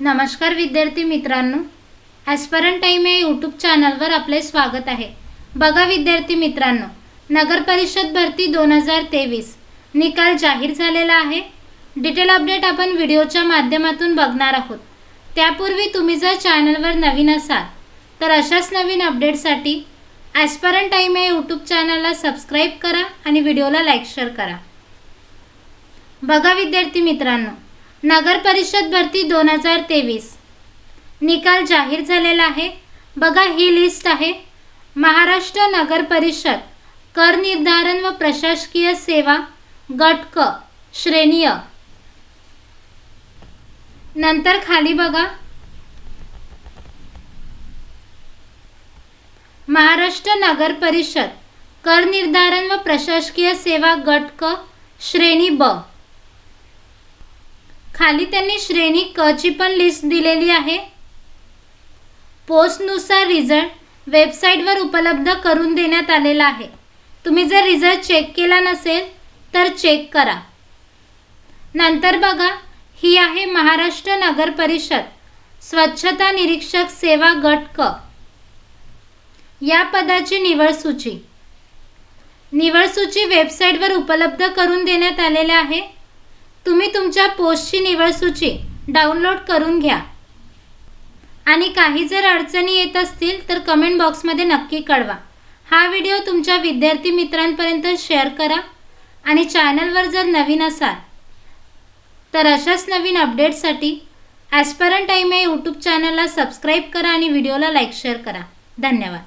नमस्कार विद्यार्थी मित्रांनो. ॲस्परन टाईम या यूट्यूब चॅनलवर आपले स्वागत आहे. बघा विद्यार्थी मित्रांनो नगर परिषद भरती दोन हजार तेवीस निकाल जाहीर झालेला आहे. डिटेल अपडेट आपण व्हिडिओच्या माध्यमातून बघणार आहोत. त्यापूर्वी तुम्ही जर चॅनलवर नवीन असाल तर अशाच नवीन अपडेटसाठी ॲस्परन टाईम या यूट्यूब चॅनलला सबस्क्राईब करा आणि व्हिडिओला लाईक शेअर करा. बघा विद्यार्थी मित्रांनो नगर परिषद भरती दोन हजार तेवीस. निकाल जाहीर झालेला आहे. बघा ही लिस्ट आहे. महाराष्ट्र नगर परिषद कर निर्धारण व प्रशासकीय सेवा गट क श्रेणीय. नंतर खाली बघा. महाराष्ट्र नगर परिषद कर निर्धारण व प्रशासकीय सेवा गट क श्रेणी ब. खाली त्यांनी श्रेणी क ची पण लिस्ट दिलेली आहे. पोस्टनुसार रिझल्ट वेबसाईटवर उपलब्ध करून देण्यात आलेला आहे. तुम्ही जर रिझल्ट चेक केला नसेल तर चेक करा. नंतर बघा ही आहे महाराष्ट्र नगर परिषद. स्वच्छता निरीक्षक सेवा गट क. या पदाची निवड सूची. निवड सूची वेबसाईटवर उपलब्ध करून देण्यात आलेल्या आहे. तुम्ही तुमच्या पोस्टची निवड सूची डाउनलोड करून घ्या. आणि काही जर अडचणी येत असतील तर कमेंट बॉक्समध्ये नक्की कळवा. हा व्हिडिओ तुमच्या विद्यार्थी मित्रांपर्यंत शेअर करा आणि चॅनलवर जर नवीन असाल तर अशाच नवीन अपडेटसाठी ॲस्परंट टाईम या यूट्यूब चॅनलला सबस्क्राईब करा आणि व्हिडिओला लाईक शेअर करा. धन्यवाद.